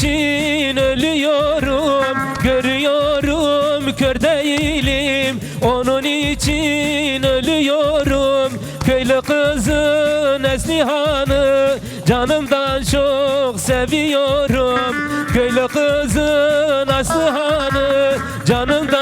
için ölüyorum Görüyorum kör değilim. Onun için ölüyorum Köylü kızın Neslihan'ı Canımdan çok seviyorum. Köylü kızın Aslıhan'ı Canımdan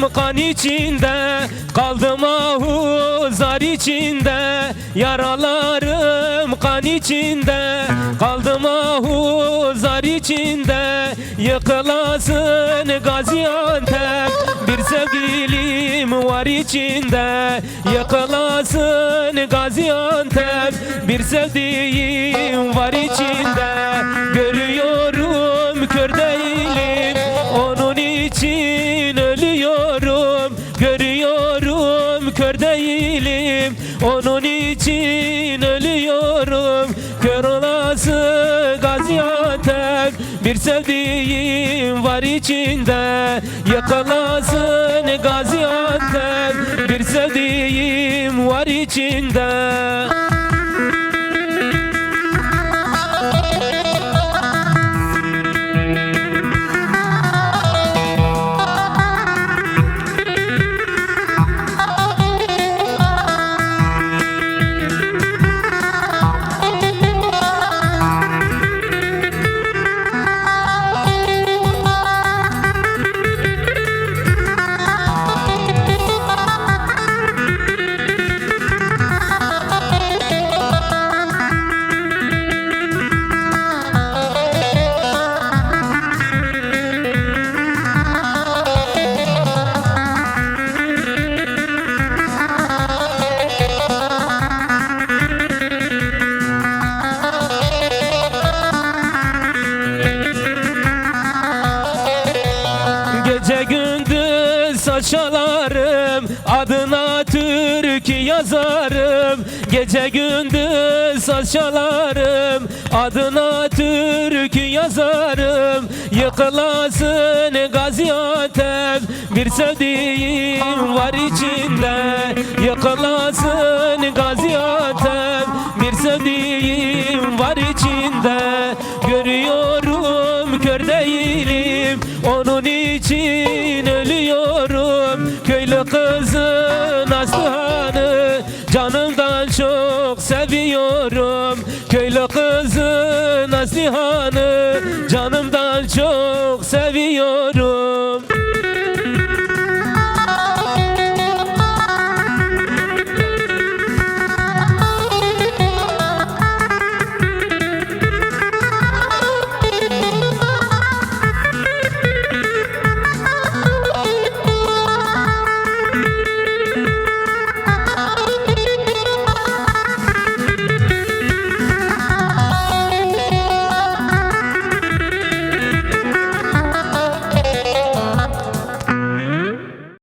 Yaralarım kan içinde Kaldım ahuzar içinde Yaralarım kan içinde. Kaldım ahuzar içinde Yıkılasın Gaziantep. Bir sevgilim var içinde Yıkılasın Gaziantep. Bir sevdiğim var içinde Görüyorum kör değilim. Onun için Bir sevdiğim var içinde. Yakalasın Gaziantep. Bir sevdiğim var içinde gündüz saçalarım Adına türkü yazarım. Gece gündüz saçalarım Adına türkü yazarım. Yıkılasın Gaziantep Bir sevdiğim var içinde. Yıkılasın Gaziantep Bir sevdiğim var içinde. Görüyorum kör değilim Onun için Köylü kızın Aslıhan'ı Canımdan çok seviyorum. Köylü kızın Aslıhan'ı